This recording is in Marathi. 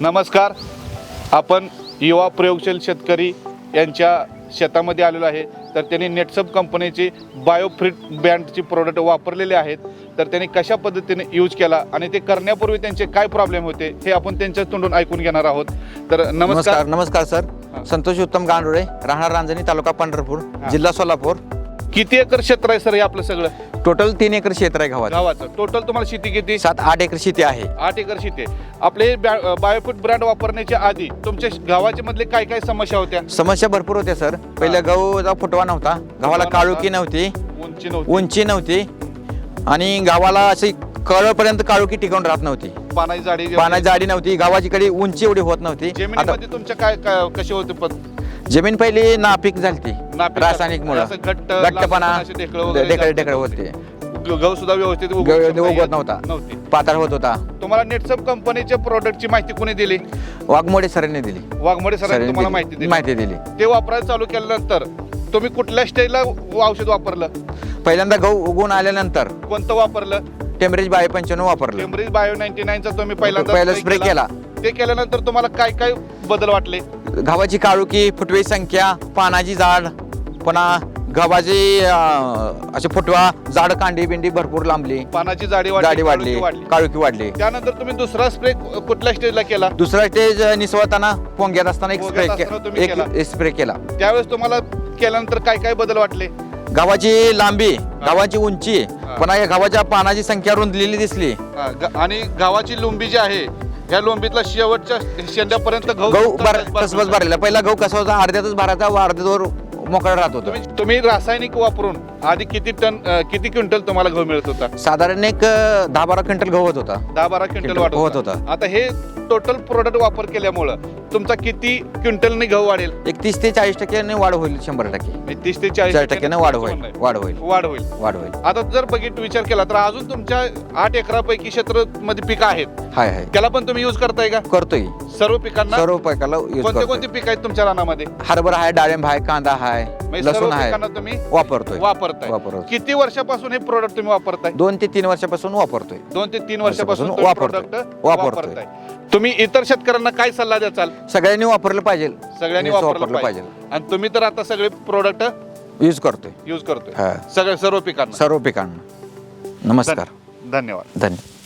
नमस्कार. आपण युवा प्रयोगशील शेतकरी यांच्या शेतामध्ये आलेलो आहे. तर त्यांनी नेटसप कंपनीची बायोफ्रिट बँडची प्रोडक्ट वापरलेले आहेत. तर त्यांनी कशा पद्धतीने यूज केला आणि ते करण्यापूर्वी त्यांचे काय प्रॉब्लेम होते हे आपण त्यांच्या तोंडून ऐकून घेणार आहोत. तर नमस्कार. नमस्कार सर. संतोष उत्तम गांडोळे राहणार रांजणी तालुका पंढरपूर. जिल्हा सोलापूर. किती एकर क्षेत्र आहे सर हे आपलं सगळं? टोटल तीन एकर क्षेत्र आहे गावात गावाचं. टोटल तुम्हाला शेती किती? सात आठ एकर शेती आहे. आठ एकर शेती आहे. आपले बायोफ्रिट ब्रँड वापरण्याच्या आधी तुमच्या गावाच्या मधले काय काय समस्या होत्या? समस्या भरपूर होत्या सर. पहिल्या गहूचा फुटवा नव्हता. गावाला काळुकी नव्हता. उंची नव्हती. उंची नव्हती. आणि गावाला अशी कळपर्यंत काळुकी टिकून राहत नव्हती. पानाची जाडी पाण्याची जाडी नव्हती. गावाची कडे उंची एवढी होत नव्हती. आता जमिनीमध्ये तुमच्या काय काय- कसे होते जमीन पहिली नापीक झालती नापीक रासायनिक मुळे. असं घट्ट घट्टपणा असे ढेकळं वगैरे ढेकळे होते. ग- गहू सुद्धा व्यवस्थित उगवू गहू शकता उगवत येत नव्हता. नव्हती. पाताळ होत होता. तुम्हाला नेटसप कंपनीच्या प्रोडक्टची माहिती कोणी दिली? वाघमोडे सरांनी दिली. वाघमोडे सरांनी सरांनी तुम्हाला. माहिती दिली. माहिती दिली. ते वापरायला चालू केल्यानंतर तुम्ही कुठल्या स्टेजला औषध वापरलं? पहिल्यांदा गहू उगवून आल्यानंतर कोणतं वापरलं? टेम्परेज बाय पंच्याण्णव वापरलं. टेम्बरीज बायो नाईन्टी नाईनचा तुम्ही पहिल्यांदा पहिला spray स्प्रे केला. ते केल्यानंतर तुम्हाला काय काय बदल वाटले? गव्हाची काळुकी फुटवे संख्या पानाची जाड पुन्हा गव्हाची अं, अशी फुटवा जाड कांडी बिंडी भरपूर लांबली. पानाची जाडी जाडी वाढली काळोखी काळुकी वाढली. त्यानंतर तुम्ही दुसरा स्प्रे कुठल्या स्टेजला केला? दुसरा स्टेज निसवताना पोंग्यात असताना एक स्प्रे पोंग्यात असताना तुम्ही केला. एक स्प्रे केला. त्यावेळेस तुम्हाला केल्यानंतर काय काय बदल वाटले? गव्हाची लांबी गव्हाची उंची. पुन्हा या गव्हाच्या पानाची संख्या रुंदलेली दिसली. हा, ग- आणि गावाची लोंबी जी आहे ह्या लोंबीतला शेवटच्या शेंड्यापर्यंत गहू भर तसबस भरलेला पहिला गहू कसा होता? अर्ध्यातच भरायचा अर्ध्यावर मोकळा राहत होता. तुम्ही तुम्ही रासायनिक वापरून आधी किती टन अं, किती क्विंटल तुम्हाला गहू मिळत होता? साधारण एक अं, दहा बारा क्विंटल गहू होत होता. दहा बारा क्विंटल होता होता. आता हे टोटल प्रोडक्ट वापर केल्यामुळं तुमचा किती क्विंटलने गहू वाढेल? एक तीस ते चाळीस टक्क्याने वाढ होईल शंभर टक्के. म्हणजे तीस ते चाळीस चाळीस टक्क्याने वाढ होईल. वाढ होईल वाढ होईल. वाढ होईल. आता जर बघित विचार केला तर अजून तुमच्या आठ एकरापैकी क्षेत्रमध्ये पिकं आहेत. हाय हाय. त्याला पण तुम्ही युज करताय का? करतोय. सर्व पिकांना? सर्व पिकाला यूज कोणते करतोय. कोणते पीक आहेत तुमच्या रानामध्ये? हरभरा आहे डाळिंब आहे कांदा आहे म्हणजे सर्व लसूण आहे पिकांना तुम्ही वापरतोय. वापरताय. वापरतोय. किती वर्षापासून हे प्रोडक्ट तुम्ही वापरताय? दोन ते तीन वर्षापासून वापरतोय. दोन ते तीन वर्षापासून वर्षापासून प्रोडक्ट वापरतोय. वापरतोय. वापरताय. तुम्ही इतर शेतकऱ्यांना काय सल्ला द्याल सगळ्यांनी वापरलं पाहिजे. सगळ्यांनी वापरलं पाहिजे. आणि तुम्ही तर आता सगळे प्रोडक्ट यूज करतोय. युज करतोय. हा. सगळे सर्व पिकांना. सर्व पिकांना. नमस्कार. धन्यवाद. धन्यवाद